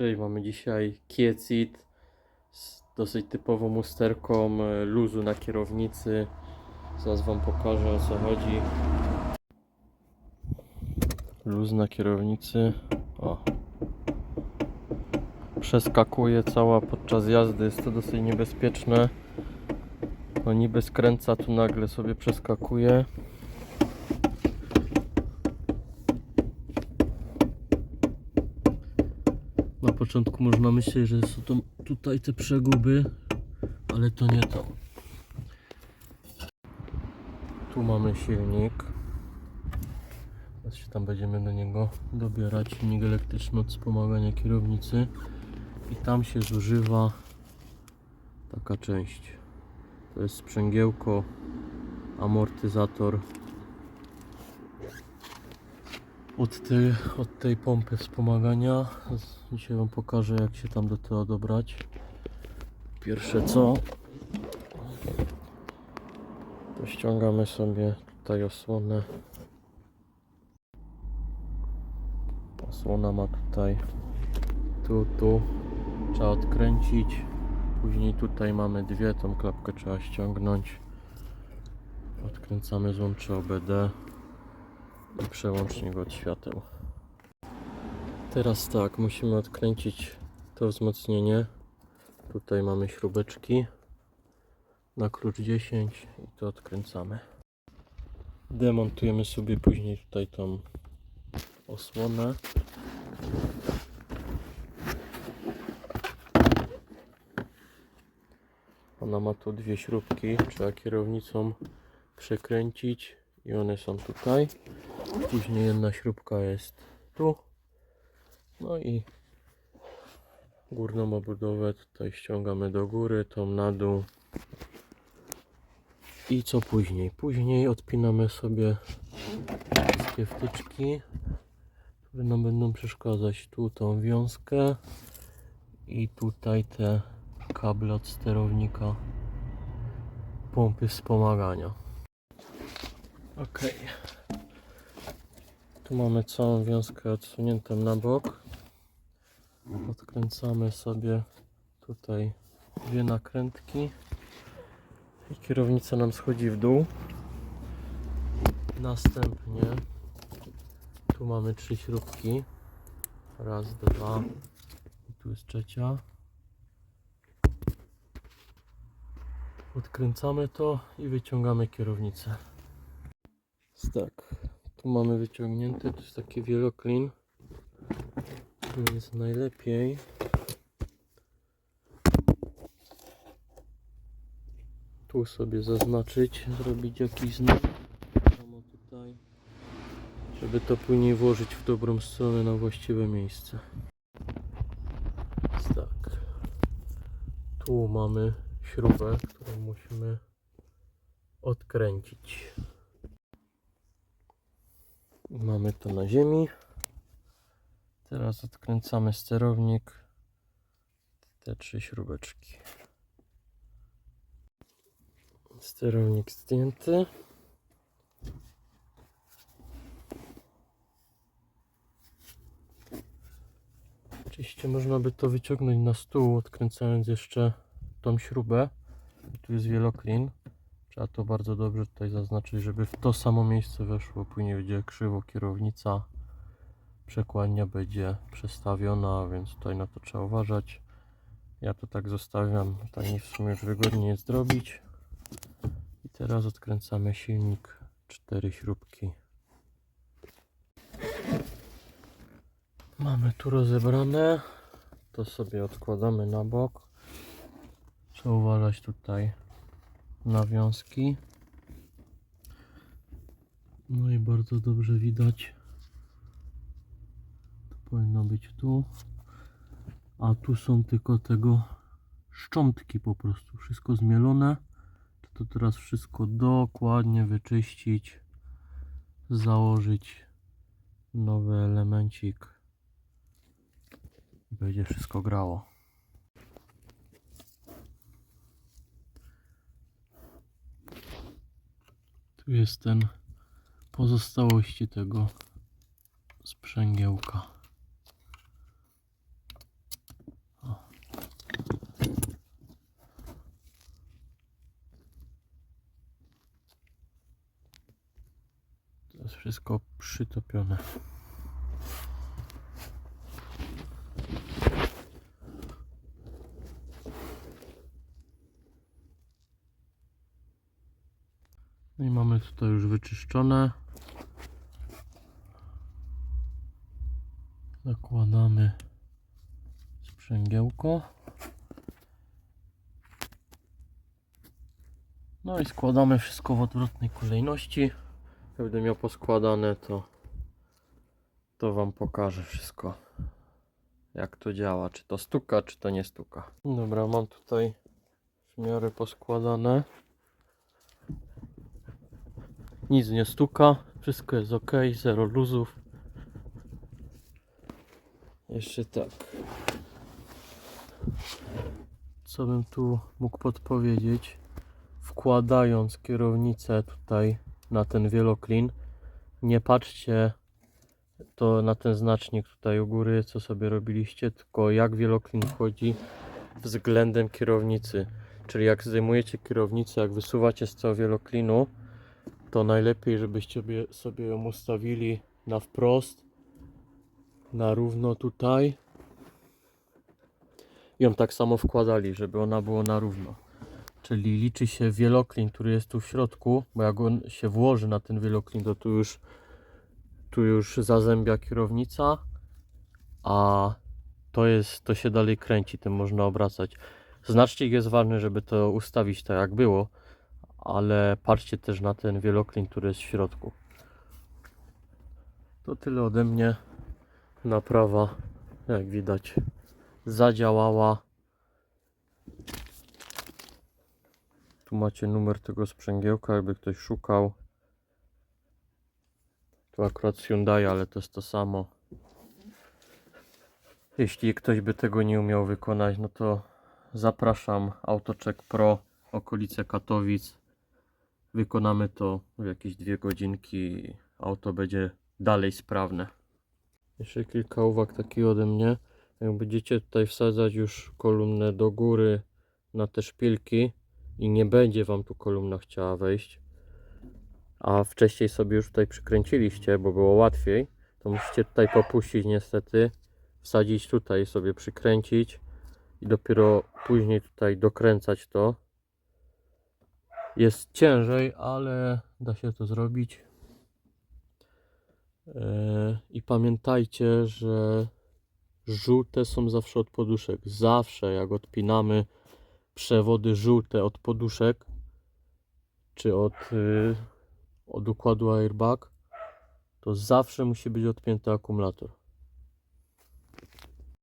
Cześć, mamy dzisiaj Kiecit z dosyć typową usterką e, luzu na kierownicy. Zaraz Wam pokażę o co chodzi. Luz na kierownicy. O. Przeskakuje cała podczas jazdy, jest to dosyć niebezpieczne. No niby skręca, tu nagle sobie przeskakuje. Na początku można myśleć, że są to tutaj te przeguby, ale to nie to. Tu mamy silnik. Teraz się tam będziemy do niego dobierać. Silnik elektryczny od wspomagania kierownicy. I tam się zużywa taka część. To jest sprzęgiełko, amortyzator od tej, od tej pompy wspomagania. Dzisiaj Wam pokażę jak się tam do tego dobrać. Pierwsze co to ściągamy sobie tutaj osłonę. Osłona ma tutaj tu, tu. Trzeba odkręcić. Później tutaj mamy dwie, tą klapkę trzeba ściągnąć. Odkręcamy złącze OBD i przełącznik od świateł. Teraz tak, musimy odkręcić to wzmocnienie. Tutaj mamy śrubeczki na klucz 10 i to odkręcamy. Demontujemy sobie później tutaj tą osłonę. Ona ma tu dwie śrubki, trzeba kierownicą przekręcić i one są tutaj. Później jedna śrubka jest tu. No i górną obudowę tutaj ściągamy do góry, tą na dół. I co później? Później odpinamy sobie wszystkie wtyczki, które nam będą przeszkadzać. Tu tą wiązkę i tutaj te kable od sterownika pompy wspomagania. Ok. Tu mamy całą wiązkę odsuniętą na bok. Odkręcamy sobie tutaj dwie nakrętki i kierownica nam schodzi w dół. Następnie tu mamy trzy śrubki. Raz, dwa i tu jest trzecia. Odkręcamy to i wyciągamy kierownicę. Tak, tu mamy wyciągnięte, to jest taki wieloklin. Tu jest najlepiej. Tu sobie zaznaczyć, zrobić jakiś znak. Tutaj. Żeby to później włożyć w dobrą stronę na właściwe miejsce. Tak. Tu mamy śrubę, którą musimy odkręcić. Mamy to na ziemi. Teraz odkręcamy sterownik. Te trzy śrubeczki. Sterownik zdjęty. Oczywiście można by to wyciągnąć na stół, odkręcając jeszcze tą śrubę. Tu jest wieloklin. Trzeba to bardzo dobrze tutaj zaznaczyć, żeby w to samo miejsce weszło. Później będzie krzywo kierownica. Przekładnia będzie przestawiona, więc tutaj na to trzeba uważać. Ja to tak zostawiam, tak mi w sumie już wygodniej jest zrobić. I teraz odkręcamy silnik. Cztery śrubki. Mamy tu rozebrane. To sobie odkładamy na bok. Trzeba uważać tutaj nawiązki. No i bardzo dobrze widać. To powinno być tu. A tu są tylko tego szczątki po prostu. Wszystko zmielone. To teraz wszystko dokładnie wyczyścić. Założyć nowy elemencik. Będzie wszystko grało. Tu jest ten pozostałości tego sprzęgiełka. To jest wszystko przytopione. Tutaj już wyczyszczone. Zakładamy sprzęgiełko. No i składamy wszystko w odwrotnej kolejności. Jak będę miał poskładane, to, to Wam pokażę wszystko. Jak to działa, czy to stuka, czy to nie stuka. Dobra, mam tutaj w miarę poskładane. Nic nie stuka, wszystko jest ok, zero luzów. Jeszcze tak. Co bym tu mógł podpowiedzieć? Wkładając kierownicę tutaj na ten wieloklin, nie patrzcie to na ten znacznik tutaj u góry, co sobie robiliście, tylko jak wieloklin wchodzi względem kierownicy. Czyli jak zdejmujecie kierownicę, jak wysuwacie z całego wieloklinu, to najlepiej, żebyście sobie- ją ustawili na wprost, na równo tutaj. I ją tak samo wkładali, żeby ona była na równo. Czyli liczy się wieloklin, który jest tu w środku, bo jak on się włoży na ten wieloklin, to tu już, tu już zazębia kierownica, a to jest, to się dalej kręci, tym można obracać. Znacznik jest ważny, żeby to ustawić tak jak było, ale patrzcie też na ten wieloklin, który jest w środku. To tyle ode mnie. Naprawa, jak widać, zadziałała. Tu macie numer tego sprzęgiełka, jakby ktoś szukał. Tu akurat Hyundai, ale to jest to samo. Jeśli ktoś by tego nie umiał wykonać, no to zapraszam AutoCheck Pro, okolice Katowic. Wykonamy to w jakieś dwie godzinki auto będzie dalej sprawne. Jeszcze kilka uwag takich ode mnie. Jak będziecie tutaj wsadzać już kolumnę do góry na te szpilki i nie będzie wam tu kolumna chciała wejść, a wcześniej sobie już tutaj przykręciliście, bo było łatwiej, to musicie tutaj popuścić niestety, wsadzić tutaj sobie przykręcić i dopiero później tutaj dokręcać to. Jest ciężej, ale da się to zrobić. Eee, I pamiętajcie, że żółte są zawsze od poduszek. Zawsze jak odpinamy przewody żółte od poduszek czy od, y, od układu airbag, to zawsze musi być odpięty akumulator.